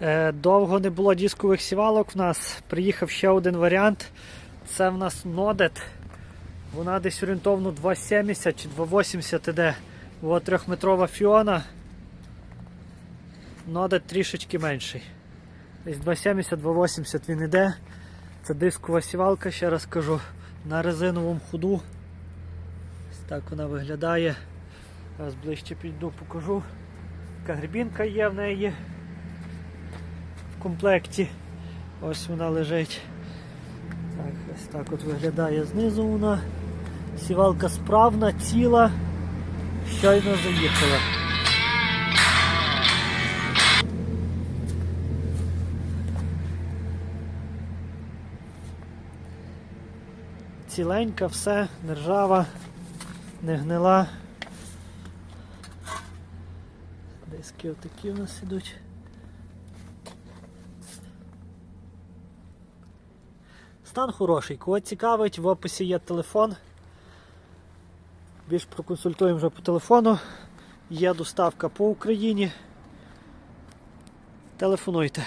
Е, Довго не було дискових сівалок в нас. Приїхав ще один варіант. Це в нас Нодет. Вона десь орієнтовно 2,70 чи 2,80 іде. Ось трьохметрова фіона. Нодет трішечки менший. Десь 2,70-2,80 він іде. Це дискова сівалка, ще раз кажу, на резиновому ходу. Ось так вона виглядає. Зараз ближче підійду, покажу. Така грибінка є в неї комплекті. Ось вона лежить. Так, ось так от виглядає знизу вона. Сівалка справна, ціла, щойно заїхала. Ціленька, все, не ржава, не гнила. Диски отакі у нас ідуть. Стан хороший. Кого цікавить, в описі є телефон. Більш проконсультуємо вже по телефону. Є доставка по Україні. Телефонуйте.